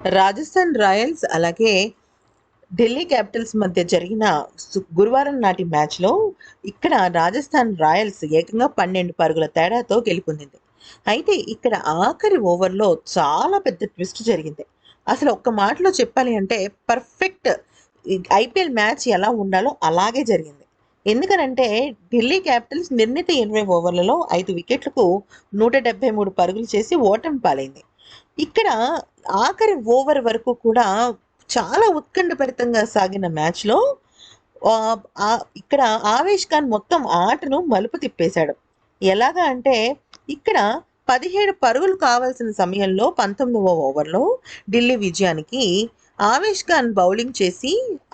Rajasthan Royals అలాగే Delhi Capitals మధ్య జరిగిన గురువారం నాటి మ్యాచ్లో ఇక్కడ రాజస్థాన్ రాయల్స్ ఏకంగా పన్నెండు పరుగుల తేడాతో గెలుపొందింది. అయితే ఇక్కడ ఆఖరి ఓవర్లో చాలా పెద్ద ట్విస్ట్ జరిగింది. అసలు ఒక్క మాటలో చెప్పాలి అంటే పర్ఫెక్ట్ ఐపీఎల్ మ్యాచ్ ఎలా ఉండాలో అలాగే జరిగింది. ఎందుకనంటే ఢిల్లీ క్యాపిటల్స్ నిర్ణీత ఇరవై ఓవర్లలో ఐదు వికెట్లకు నూట డెబ్బై మూడు పరుగులు చేసి ఓటమి పాలైంది. ఇక్కడ ఆఖరి ఓవర్ వరకు కూడా చాలా ఉత్కంఠభరితంగా సాగిన మ్యాచ్లో ఇక్కడ ఆవేష్ ఖాన్ మొత్తం ఆటను మలుపు తిప్పేశాడు. ఎలాగా అంటే ఇక్కడ పదిహేడు పరుగులు కావాల్సిన సమయంలో పంతొమ్మిదవ ఓవర్లో ఢిల్లీ విజయానికి ఆవేష్ ఖాన్ బౌలింగ్ చేసి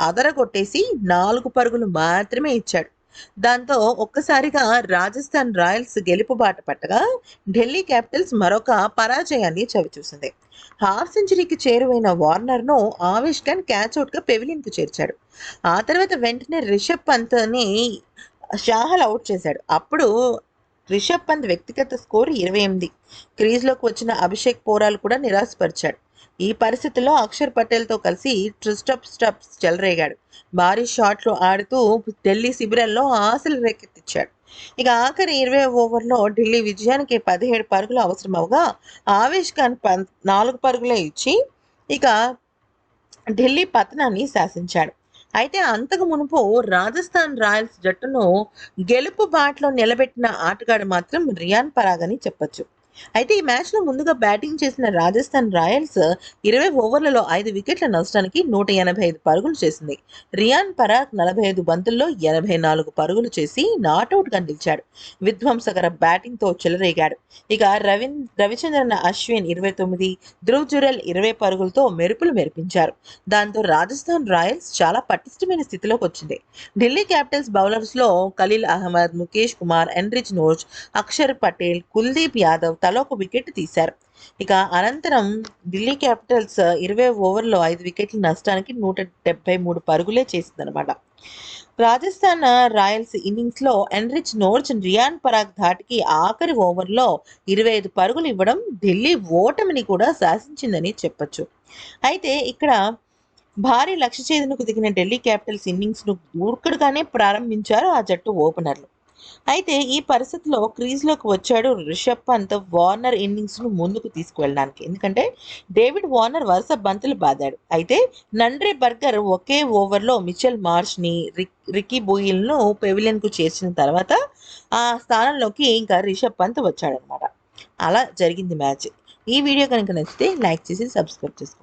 అదరగొట్టేసి నాలుగు పరుగులు మాత్రమే ఇచ్చాడు. దాంతో ఒక్కసారిగా రాజస్థాన్ రాయల్స్ గెలుపు బాట పట్టగా ఢిల్లీ క్యాపిటల్స్ మరొక పరాజయాన్ని చవిచూసింది. హాఫ్ సెంచరీకి చేరువైన వార్నర్ను ఆవేష్ ఖాన్ క్యాచ్ అవుట్గా పెవిలియన్కు చేర్చాడు. ఆ తర్వాత వెంటనే రిషబ్ పంత్ని షాహల్ అవుట్ చేశాడు. అప్పుడు రిషబ్ పంత్ వ్యక్తిగత స్కోర్ ఇరవై ఎనిమిది. క్రీజ్లోకి వచ్చిన అభిషేక్ పోరాలు కూడా నిరాశపరిచాడు. ఈ పరిస్థితుల్లో అక్షర్ పటేల్తో కలిసి ట్రిస్టప్ స్టప్స్ చెలరేగాడు. భారీ షాట్లు ఆడుతూ ఢిల్లీ శిబిరంలో ఆశలు రేకెత్తించాడు ఇక ఆఖరి ఇరవై ఓవర్లో ఢిల్లీ విజయానికి పదిహేడు పరుగులు అవసరమవగా ఆవేష్ ఖాన్ పం- నాలుగు పరుగులే ఇచ్చి ఇక ఢిల్లీ పతనాన్ని శాసించాడు. అయితే అంతకు మునుపు రాజస్థాన్ రాయల్స్ జట్టును గెలుపు బాటలో నిలబెట్టిన ఆటగాడు మాత్రం రియాన్ పరాగ్ అని చెప్పొచ్చు. అయితే ఈ మ్యాచ్లో ముందుగా బ్యాటింగ్ చేసిన రాజస్థాన్ రాయల్స్ ఇరవై ఓవర్లలో ఐదు వికెట్ల నష్టానికి నూట ఎనభై ఐదు పరుగులు చేసింది. రియాన్ పరాగ్ నలభై ఐదు బంతుల్లో ఎనభై నాలుగు పరుగులు చేసి నాటౌట్గా నిలిచాడు విధ్వంసకర బ్యాటింగ్తో చెలరేగాడు. ఇక రవి రవిచంద్రన్ అశ్విన్ ఇరవై తొమ్మిది ధ్రువ్ జురెల్ ఇరవై పరుగులతో మెరుపులు మెరిపించారు. దాంతో రాజస్థాన్ రాయల్స్ చాలా పటిష్టమైన స్థితిలోకి వచ్చింది. ఢిల్లీ క్యాపిటల్స్ బౌలర్స్లో ఖలీల్ అహ్మద్ ముఖేష్ కుమార్ ఎన్రిచ్ నోజ్ అక్షర్ పటేల్ కుల్దీప్ యాదవ్ తలో ఒక వికెట్ తీశారు. ఇక అనంతరం ఢిల్లీ క్యాపిటల్స్ ఇరవై ఓవర్లో ఐదు వికెట్ల నష్టానికి నూట డెబ్బై మూడు పరుగులే చేసిందనమాట. రాజస్థాన్ రాయల్స్ ఇన్నింగ్స్లో ఎన్రిచ్ నోర్చ్ రియాన్ పరాగ్ ధాటికి ఆఖరి ఓవర్లో ఇరవై ఐదు పరుగులు ఇవ్వడం ఢిల్లీ ఓటమిని కూడా శాసించిందని చెప్పొచ్చు. అయితే ఇక్కడ భారీ లక్ష్య ఛేదనకు దిగిన ఢిల్లీ క్యాపిటల్స్ ఇన్నింగ్స్ను దూకుడుగానే ప్రారంభించారు ఆ జట్టు ఓపెనర్లు. అయితే ఈ పరిస్థితిలో క్రీజ్లోకి వచ్చాడు రిషబ్ పంత్ వార్నర్ ఇన్నింగ్స్ను ముందుకు తీసుకువెళ్ళడానికి. ఎందుకంటే డేవిడ్ వార్నర్ వరుస బంతులు బాదాడు. అయితే నండ్రే బర్గర్ ఒకే ఓవర్లో మిచెల్ మార్ష్ని రిక్ రికీ బోయిల్ను పెవిలియన్కు చేర్చిన తర్వాత ఆ స్థానంలోకి ఇంకా రిషబ్ పంత్ వచ్చాడనమాట. అలా జరిగింది మ్యాచ్. ఈ వీడియో కనుక నచ్చితే లైక్ చేసి సబ్స్క్రైబ్ చేసుకోండి.